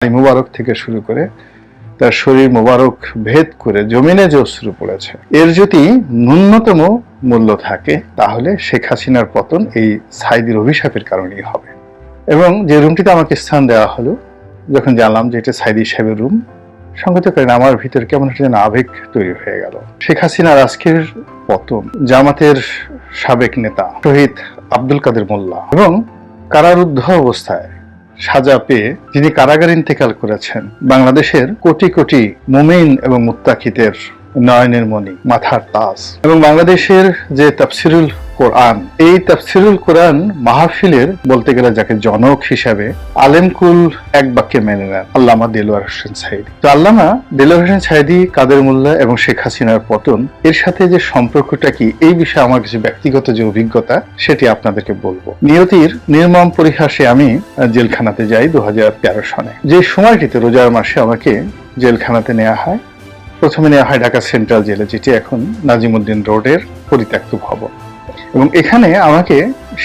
এই মুবারক থেকে শুরু করে তার শরীর মোবারক ভেদ করে জমিনে যে অশ্রু পড়েছে এর যদি ন্যূনতম মূল্য থাকে, তাহলে শেখ হাসিনার পতন এই সাইদির অভিশাপের কারণেই হবে। এবং যে রুমটিতে আমাকে স্থান দেওয়া হলো, যখন জানলাম যে এটা সাইদি সাহেবের রুম সঙ্গত করেন আমার ভিতরে কেমন একটা যেন আবেগ তৈরি হয়ে গেল। শেখ হাসিনার আজকের পতন, জামাতের সাবেক নেতা শহীদ আব্দুল কাদের মোল্লা এবং কারারুদ্ধ অবস্থায় সাজা পেয়ে যিনি কারাগার ইন্তেকাল করেছেন বাংলাদেশের কোটি কোটি মুমিন এবং মুত্তাকিদের নয়নের মণি, মাথার তাজ। এবং বাংলাদেশের যে তাফসিরুল কোরআন, এই তাফসিরুল কোরআন মাহফিলের বলতে গেলে যাকে জনক হিসাবে আলেমকুল এক বাক্যে মেনে নেন, আল্লামা দেলোয়ার হোসেন সাইদি তো আল্লামা দেলোয়ার হোসেন সাইদি কাদের মোল্লা এবং শেখ হাসিনার পতন, এর সাথে যে সম্পর্কটা কি, এই বিষয়ে আমার কিছু ব্যক্তিগত যে অভিজ্ঞতা, সেটি আপনাদেরকে বলব। নিয়তির নির্মম পরিহাসে আমি জেলখানাতে যাই দু হাজার তেরো সনে। যে সময়টিতে রোজার মাসে আমাকে জেলখানাতে নেওয়া হয় প্রথমে নেওয়া হয় ঢাকা সেন্ট্রাল জেলে, যেটি এখন নাজিমুদ্দিন রোডের পরিত্যক্ত ভবন। এবং এখানে আমাকে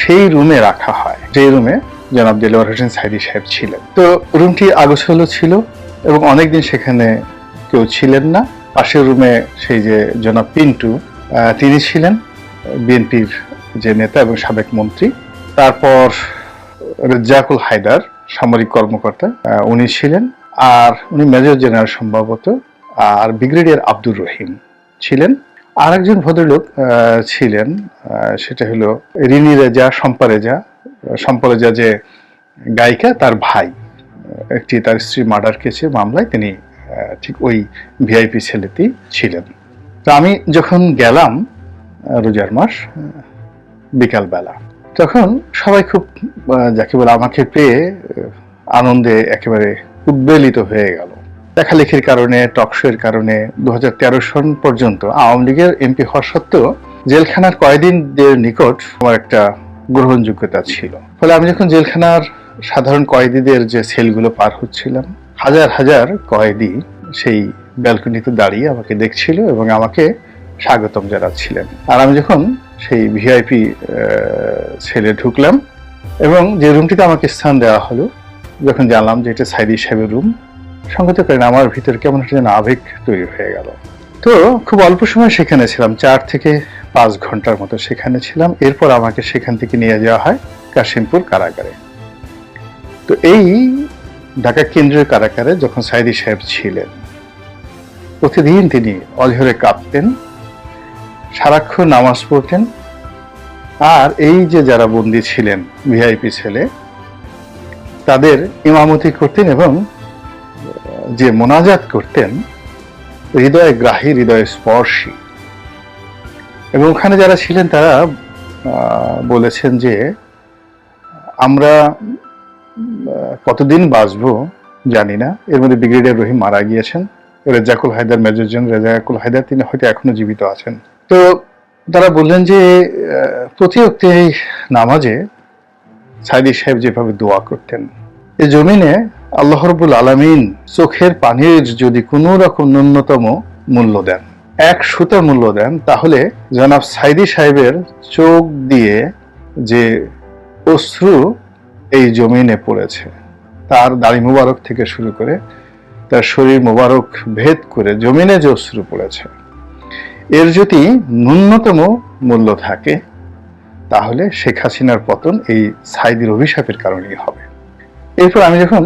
সেই রুমে রাখা হয় যে রুমে জনাব দেলোয়ার হোসেন সাইদি সাহেব ছিলেন। তো রুমটি আগোছালো ছিল এবং অনেকদিন সেখানে কেউ ছিলেন না। পাশের রুমে সেই যে জনাব পিন্টু তিনি ছিলেন, বিএনপির যে নেতা এবং সাবেক মন্ত্রী। তারপর রেজ্জাকুল হায়দার, সামরিক কর্মকর্তা উনি ছিলেন। আর উনি মেজর জেনারেল সম্ভবত আর ব্রিগেডিয়ার আব্দুর রহিম ছিলেন। আর একজন ভদ্রলোক ছিলেন সেটা হলো রিনি রেজা, শম্পা রেজা। রেজা যে গায়িকা, তার ভাই একটি তার স্ত্রী মার্ডার কেসের মামলায় তিনি ঠিক ওই ভিআইপি ছেলেটি ছিলেন। তো আমি যখন গেলাম রোজার মাস বিকালবেলা, তখন সবাই খুব যাকে বলে আমাকে পেয়ে আনন্দে একেবারে উদ্বেলিত হয়ে গেল। লেখালেখির কারণে টকশোয়ের কারণে দু হাজার তেরো সন পর্যন্ত আওয়ামী লীগের এমপি হওয়া সত্ত্বেও জেলখানার কয়েদিনদের নিকট আমার একটা গ্রহণযোগ্যতা ছিল। ফলে আমি যখন জেলখানার সাধারণ কয়েদিদের যে সেলগুলো পার হচ্ছিলাম, হাজার হাজার কয়েদি সেই ব্যালকনিতে দাঁড়িয়ে আমাকে দেখছিল এবং আমাকে স্বাগতম জানাচ্ছিলেন। আর আমি যখন সেই ভিআইপি সেলে ঢুকলাম এবং যে রুমটিতে আমাকে স্থান দেওয়া হলো, যখন জানলাম যে এটা সাইদি সাহেবের রুম সঙ্গত করেন আমার ভিতরে কেমন একটা যেন আবেগ তৈরি হয়ে গেল। তো খুব অল্প সময় সেখানে ছিলাম, চার থেকে পাঁচ ঘণ্টার মতো সেখানে ছিলাম। এরপর আমাকে সেখান থেকে নিয়ে যাওয়া হয় কাশিমপুর কারাগারে। তো এই ঢাকা কেন্দ্রীয় কারাগারে যখন সাইদি সাহেব ছিলেন, প্রতিদিন তিনি অঝরে কাঁপতেন সারাক্ষণ নামাজ পড়তেন। আর এই যে যারা বন্দী ছিলেন, ভিআইপি ছেলে, তাদের ইমামতি করতেন এবং যে মোনাজাত করতেন হৃদয় গ্রাহী হৃদয় স্পর্শী। এবং ওখানে যারা ছিলেন তারা বলেছেন যে আমরা কতদিন বাঁচবো জানি না। এর মধ্যে ব্রিগেডিয়ার রহিম মারা গিয়েছেন। রেজাকুল হায়দার মেজর জেনারেল রেজাকুল হায়দার তিনি হয়তো এখনও জীবিত আছেন। তো তারা বললেন যে আহ, প্রতি অক্তে এই নামাজে সাইদি সাহেব যেভাবে দোয়া করতেন এই জমিনে আল্লাহ রবুল আলমিন চোখের পানির যদি কোনো রকম ন্যূনতম মূল্য দেন, এক সুতা মূল্য দেন, তাহলে জনাব সাইদি সাহেবের চোখ দিয়ে যে অশ্রু এই জমিনে পড়েছে, তার দাড়ি মুবারক থেকে শুরু করে তার শরীর মোবারক ভেদ করে জমিনে যে অশ্রু পড়েছে, এর যদি ন্যূনতম মূল্য থাকে, তাহলে শেখ হাসিনার পতন এই সাইদির অভিশাপের কারণেই হবে। এরপর আমি যখন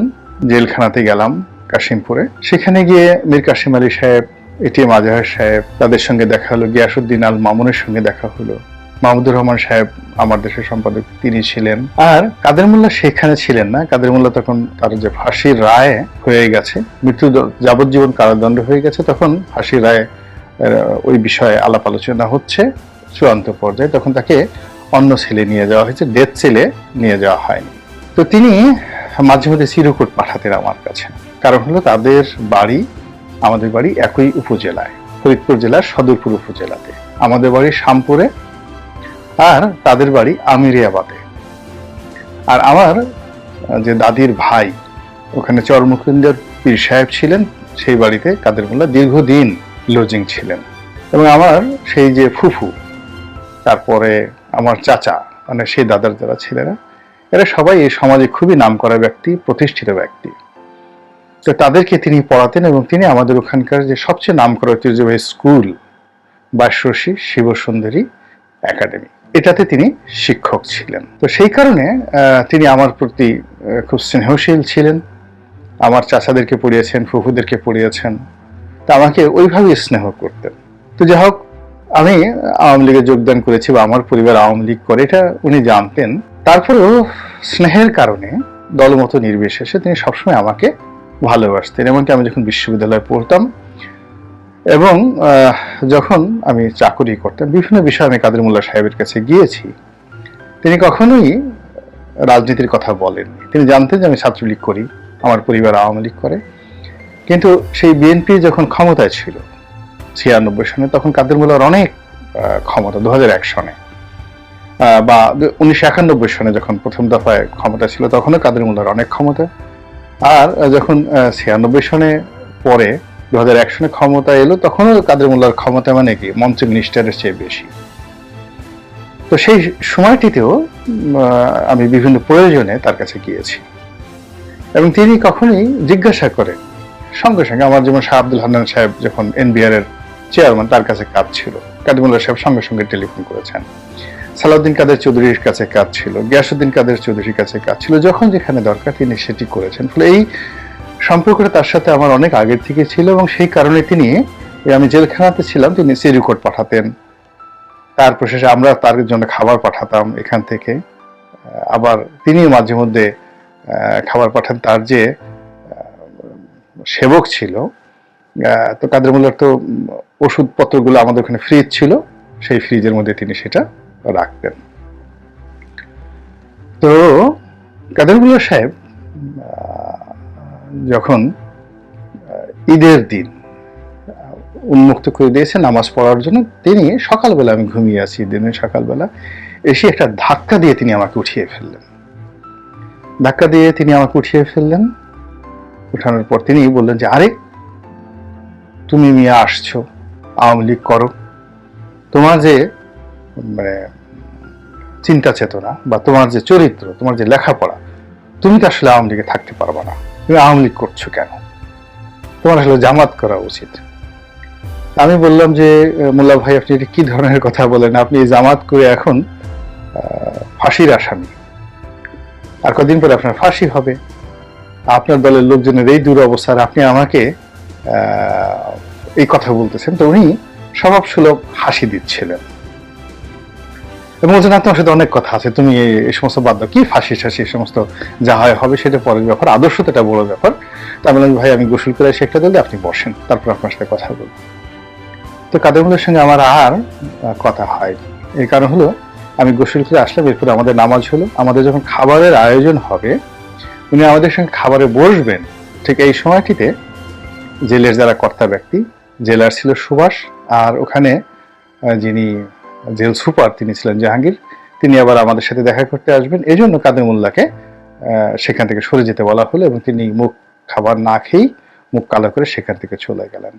জেলখানাতে গেলাম, কাশিমপুরে। সেখানে গিয়ে মীর কাশিম আলী সাহেব এটিএম আজহার সাহেব, তাদের সঙ্গে দেখা হলো গিয়াসুদ্দিন আল মামুনের সঙ্গে দেখা হলো। মাহমুদুর রহমান সাহেব, আমার দেশের সম্পাদক, তিনি ছিলেন। আর কাদের মোল্লা সেখানে ছিলেন না, কাদের মোল্লা তখন তার যে ফাঁসির রায় হয়ে গেছে, মৃত্যু যাবজ্জীবন কারাদণ্ড হয়ে গেছে, তখন ফাঁসির রায় ওই বিষয়ে আলাপ আলোচনা হচ্ছে চূড়ান্ত পর্যায়ে। তখন তাকে অন্য ছেলে নিয়ে যাওয়া হয়েছে, ডেথ ছেলে নিয়ে যাওয়া হয়নি। তো তিনি মাঝে মধ্যে চিরকুট পাঠাতেন আমার কাছে। কারণ হলো তাদের বাড়ি, আমাদের বাড়ি একই উপজেলায়, ফরিদপুর জেলার সদরপুর উপজেলাতে। আমাদের বাড়ি শামপুরে আর তাদের বাড়ি আমিরিয়াবাদে। আর আমার যে দাদির ভাই, ওখানে চরমুকুন্দর পীর সাহেব ছিলেন, সেই বাড়িতে কাদের মোল্লা দীর্ঘদিন লজিং ছিলেন। এবং আমার সেই যে ফুফু, তারপরে আমার চাচা মানে সেই দাদার যারা ছেলেরা এরা সবাই এই সমাজে খুবই নামকরা ব্যক্তি, প্রতিষ্ঠিত ব্যক্তি। তো তাদেরকে তিনি পড়াতেন এবং তিনি আমাদের ওখানকার যে সবচেয়ে নাম করা ঐতিহ্যবাহী স্কুল, বাসরসী শিবসুন্দরী একাডেমি, এটাতে তিনি শিক্ষক ছিলেন। তো সেই কারণে তিনি আমার প্রতি খুব স্নেহশীল ছিলেন। আমার চাচাদেরকে পড়িয়েছেন, ফুফুদেরকে পড়িয়েছেন। তা আমাকে ওইভাবেই স্নেহ করতেন। তো যাই হোক, আমি আওয়ামী লীগে যোগদান করেছি বা আমার পরিবার আওয়ামী লীগ করে, এটা উনি জানতেন। তারপরেও স্নেহের কারণে দলমত নির্বিশেষে তিনি সবসময় আমাকে ভালোবাসতেন, এমনকি আমি যখন বিশ্ববিদ্যালয়ে পড়তাম এবং যখন আমি চাকরি করতাম, বিভিন্ন বিষয়ে আমি কাদের মোল্লা সাহেবের কাছে গিয়েছি, তিনি কখনোই রাজনীতির কথা বলেননি। তিনি জানতেন যে আমি ছাত্রলীগ করি, আমার পরিবার আওয়ামী লীগ করে। কিন্তু সেই বিএনপি যখন ক্ষমতায় ছিল, ছিয়ানব্বই সনে, তখন কাদের মোল্লার অনেক ক্ষমতা, দু হাজার এক সনে বা উনিশশো একানব্বই সনে যখন প্রথম দফায় ক্ষমতা ছিল, তখনও কাদের মোল্লার অনেক ক্ষমতা। আর যখন ছিয়ানব্বই সনে পরে দু হাজার এক সনে ক্ষমতা এলো, তখনও কাদের মোল্লার ক্ষমতা মানে কি? মন্ত্রী মিনিস্টারের চেয়ে বেশি। তো সেই সময়টিতেও আমি বিভিন্ন প্রয়োজনে তার কাছে গিয়েছি। এবং তিনি কখনোই জিজ্ঞাসা করেন। সঙ্গে সঙ্গে আমার যেমন শাহ আব্দুল হান্নান সাহেব যখন এনবিআর এর চেয়ারম্যান তার কাছে কাজ ছিল কাদিমুল্লাহ সাহেব সঙ্গে সঙ্গে টেলিফোন করেছেন। সালাউদ্দিন কাদের চৌধুরীর কাছে কাজ ছিল, গিয়াসুদ্দিন কাদের চৌধুরীর কাছে কাজ ছিল, যখন যেখানে দরকার তিনি সেটি করেছেন। ফলে এই সম্পর্কটা তার সাথে আমার অনেক আগের থেকে ছিল এবং সেই কারণে তিনি আমি জেলখানাতে ছিলাম, তিনি সিরিকোট পাঠাতেন। তারপর শেষে আমরা তার জন্য খাবার পাঠাতাম এখান থেকে। আবার তিনিও মাঝে মধ্যে খাবার পাঠান তার যে সেবক ছিল। তো কাদের মোল্লার তো ওষুধপত্রগুলো আমাদের ওখানে ফ্রিজ ছিল, সেই ফ্রিজের মধ্যে তিনি সেটা রাখতেন। তো কাদের মোল্লা সাহেব যখন ঈদের দিন উন্মুক্ত করে দিয়েছে নামাজ পড়ার জন্য, তিনি সকালবেলা আমি ঘুমিয়ে আছি, দিনের সকালবেলা, এসে একটা ধাক্কা দিয়ে তিনি আমাকে উঠিয়ে ফেললেন। ধাক্কা দিয়ে তিনি আমাকে উঠিয়ে ফেললেন। উঠানোর পর তিনি বললেন যে, আরে, তুমি মিয়া আসছো, আওয়ামী লীগ করো। তোমার যে মানে চিন্তা চেতনা বা তোমার যে চরিত্র, তোমার যে লেখাপড়া, তুমি তো আসলে আওয়ামী লীগে থাকতে পারবে না। তুমি আওয়ামী লীগ করছ কেন? তোমার আসলে জামাত করা উচিত। আমি বললাম যে, মোল্লা ভাই, আপনি এটা কি ধরনের কথা বলেন? আপনি জামাত করে এখন ফাঁসির আসামি। আর কদিন পরে আপনার ফাঁসি হবে। আপনার দলের লোকজনের এই দুরবস্থা আর আপনি আমাকে এই কথা বলতেছেন। তো উনি স্বভাব সুলভ হাসি দিচ্ছিলেন। এবং বলছেন "না, তোমার সাথে অনেক কথা আছে তুমি এই- সমস্ত বাদ দাও। কি ফাঁসি টাসি এই সমস্ত যা হয় হবে সেটা পরের ব্যাপার আদর্শ তো এটা বড় ব্যাপার। তা বললাম ভাই আমি গোসল করে এসে একটা দিলে আপনি বসেন তারপর আপনার সাথে কথা বলব। তো কাদেমুলের সঙ্গে আমার আর কথা হয়নি। এই কারণ হলো আমি গোসল করে আসলাম এরপরে আমাদের নামাজ হলো। আমাদের যখন খাবারের আয়োজন হবে উনি আমাদের সঙ্গে খাবারে বসবেন। ঠিক এই সময়টিতে জেলের যারা কর্তা ব্যক্তি জেলার ছিল সুভাষ আর ওখানে যিনি জেল সুপার তিনি ছিলেন জাহাঙ্গীর, তিনি আবার আমাদের সাথে দেখা করতে আসবেন। এই জন্য কাদের মোল্লাকে সেখান থেকে সরে যেতে বলা হলো এবং তিনি মুখ খাবার না খেয়েই মুখ কালো করে সেখান থেকে চলে গেলেন।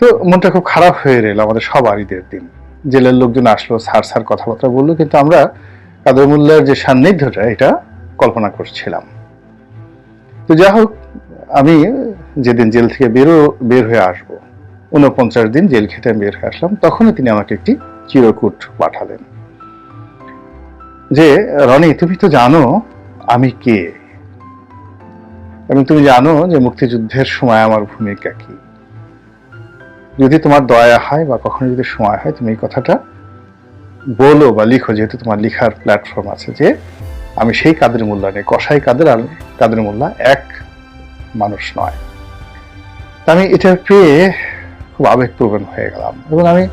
তো মনটা খুব খারাপ হয়ে রইল আমাদের সবার ঈদের দিন। জেলের লোকজন আসলো স্যার সার কথাবার্তা বলল, কিন্তু আমরা কাদের মোল্লার যে সান্নিধ্যটা, এটা কল্পনা করছিলাম। তো যাই হোক, আমি যেদিন জেল থেকে বেরো, বের হয়ে আসব উনপঞ্চাশ দিন জেল খেটে আমি বের হয়ে আসলাম। তখনই তিনি আমাকে একটি চিরকুট পাঠালেন। যে, রনি, তুমি তো জানো আমি কে। এবং তুমি জানো যে মুক্তিযুদ্ধের সময় আমার ভূমিকা কি। যদি তোমার দয়া হয় বা কখনো যদি সময় হয়, তুমি এই কথাটা বলো বা লিখো, যেহেতু তোমার লিখার প্ল্যাটফর্ম আছে যে, আমি সেই কাদের মোল্লা নেই, কসাই কাদের আর কাদের মোল্লা এক মানুষ নয়। আমি এটা পেয়ে খুব আবেগপ্রবণ হয়ে গেলাম। এবং আমি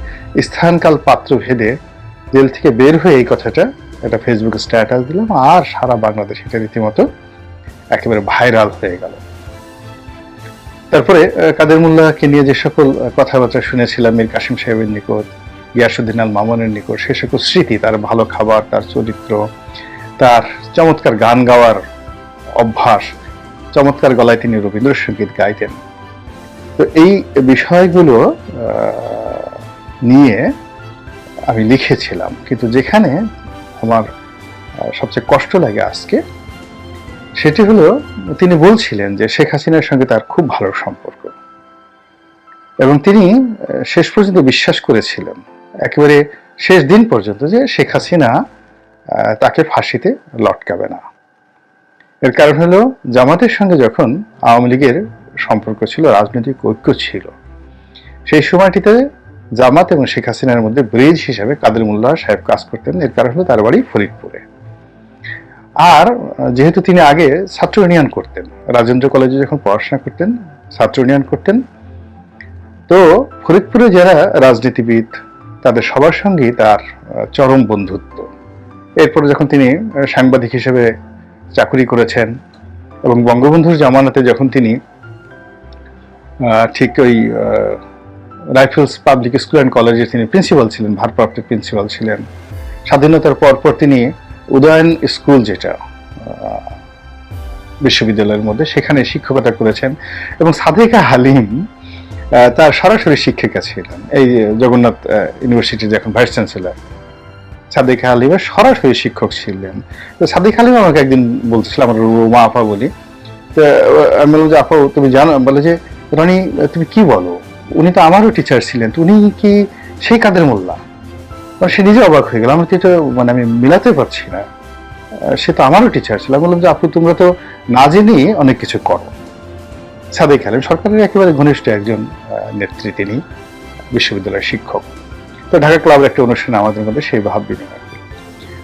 স্থানকাল পাত্র ভেদে জেল থেকে বের হয়ে এই কথাটা একটা ফেসবুকে স্ট্যাটাস দিলাম আর সারা বাংলাদেশ এটা রীতিমতো একেবারে ভাইরাল হয়ে গেল। তারপরে কাদের মোল্লাকে নিয়ে যে সকল কথাবার্তা শুনেছিলাম, মীর কাসিম সাহেবের নিকট গিয়াসুদ্দিন আল মামুনের নিকট, সে সকল স্মৃতি, তার ভালো খাবার, তার চরিত্র, তার চমৎকার গান গাওয়ার অভ্যাস, চমৎকার গলায় তিনি রবীন্দ্রসঙ্গীত গাইতেন। তো এই বিষয়গুলো নিয়ে আমি লিখেছিলাম। কিন্তু যেখানে আমার সবচেয়ে কষ্ট লাগে আজকে, সেটি হলো তিনি বলছিলেন যে শেখ হাসিনার সঙ্গে তার খুব ভালো সম্পর্ক। এবং তিনি শেষ পর্যন্ত বিশ্বাস করেছিলেন। একেবারে শেষ দিন পর্যন্ত যে শেখ হাসিনা তাকে ফাঁসিতে লটকাবে না। এর কারণ হলো জামাতের সঙ্গে যখন আওয়ামী লীগের সম্পর্ক ছিল, রাজনৈতিক ঐক্য ছিল। সেই সময়টিতে জামাত এবং শেখ হাসিনার মধ্যে ব্রিজ হিসেবে কাদের মোল্লা সাহেব কাজ করতেন, এর কারণ হলো তার বাড়ি ফরিদপুরে। আর যেহেতু তিনি আগে ছাত্র ইউনিয়ন করতেন, রাজেন্দ্র কলেজে যখন পড়াশোনা করতেন, ছাত্র ইউনিয়ন করতেন, তো ফরিদপুরে যারা রাজনীতিবিদ, তাদের সবার সঙ্গেই তার চরম বন্ধুত্ব। এরপরে যখন তিনি সাংবাদিক হিসেবে চাকরি করেছেন এবং বঙ্গবন্ধুর জামানাতে যখন তিনি ঠিক ওই রাইফেলস পাবলিক স্কুল অ্যান্ড কলেজে তিনি প্রিন্সিপাল ছিলেন, ভারপ্রাপ্ত প্রিন্সিপাল ছিলেন। স্বাধীনতার পরপর তিনি উদয়ন স্কুল যেটা বিশ্ববিদ্যালয়ের মধ্যে, সেখানে শিক্ষকতা করেছেন এবং সাদেকা হালিম তার সরাসরি শিক্ষিকা ছিলেন। এই জগন্নাথ ইউনিভার্সিটির যখন ভাইস চ্যান্সেলর, সাদিক হালিমের সরাসরি শিক্ষক ছিলেন। তো সাদিক হালিম আমাকে একদিন বলতেছিল আমার মা আপা বলি। তো আমি বললাম যে, আপা, তুমি জানো, বলে যে রানী, তুমি কি বলো? উনি তো আমারও টিচার ছিলেন উনি কি সেই কাদের মোল্লা? মানে সে নিজে অবাক হয়ে গেল। আমার তো মানে আমি মিলাতে পারছি না। সে তো আমারও টিচার ছিল। বললাম যে, আপু, তোমরা তো না জেনেই অনেক কিছু করো। সাদেক হালিম সরকারের একেবারে ঘনিষ্ঠ একজন নেত্রী তিনি, বিশ্ববিদ্যালয়ের শিক্ষক। তো ঢাকা ক্লাবের একটা অনুষ্ঠানে আমাদের মধ্যে সেই ভাব বিনিময়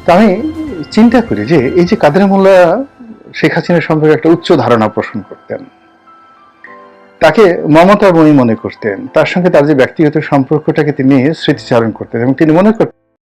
তো আমি চিন্তা করি যে, এই যে কাদের মোল্লা শেখ হাসিনার সম্পর্কে একটা উচ্চ ধারণা পোষণ করতেন তাকে মমতা বই মনে করতেন। তার সঙ্গে তার যে ব্যক্তিগত সম্পর্কটাকে তিনি স্মৃতিচারণ করতেন এবং তিনি মনে করতেন